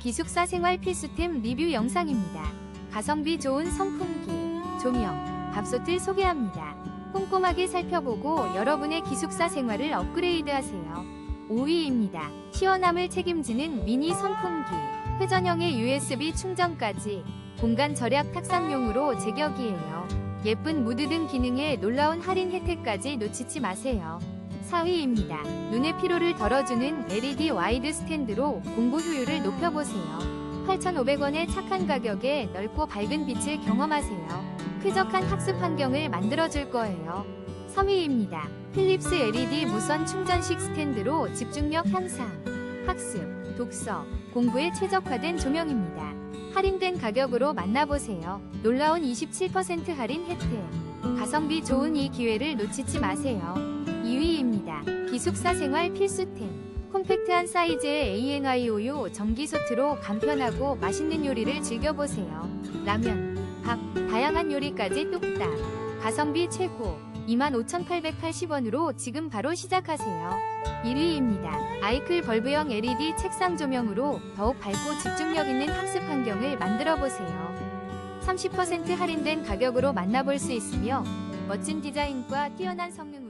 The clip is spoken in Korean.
기숙사 생활 필수템 리뷰 영상입니다. 가성비 좋은 선풍기, 조명, 밥솥을 소개합니다. 꼼꼼하게 살펴보고 여러분의 기숙사 생활을 업그레이드하세요. 5위입니다. 시원함을 책임지는 미니 선풍기, 회전형의 USB 충전까지 공간 절약 탁상용으로 제격이에요. 예쁜 무드 등 기능에 놀라운 할인 혜택까지 놓치지 마세요. 4위입니다. 눈의 피로를 덜어주는 LED 와이드 스탠드로 공부 효율을 높여보세요. 8,500원의 착한 가격에 넓고 밝은 빛을 경험하세요. 쾌적한 학습 환경을 만들어줄 거예요. 3위입니다. 필립스 LED 무선 충전식 스탠드로 집중력 향상, 학습, 독서, 공부에 최적화된 조명입니다. 할인된 가격으로 만나보세요. 놀라운 27% 할인 혜택. 가성비 좋은 이 기회를 놓치지 마세요. 2위입니다. 기숙사 생활 필수템. 콤팩트한 사이즈의 ANIOU 전기소트로 간편하고 맛있는 요리를 즐겨보세요. 라면, 밥, 다양한 요리까지 뚝딱. 가성비 최고. 25,880원으로 지금 바로 시작하세요. 1위입니다. 아이클 벌브형 LED 책상 조명으로 더욱 밝고 집중력 있는 학습 환경을 만들어 보세요. 30% 할인된 가격으로 만나볼 수 있으며 멋진 디자인과 뛰어난 성능으로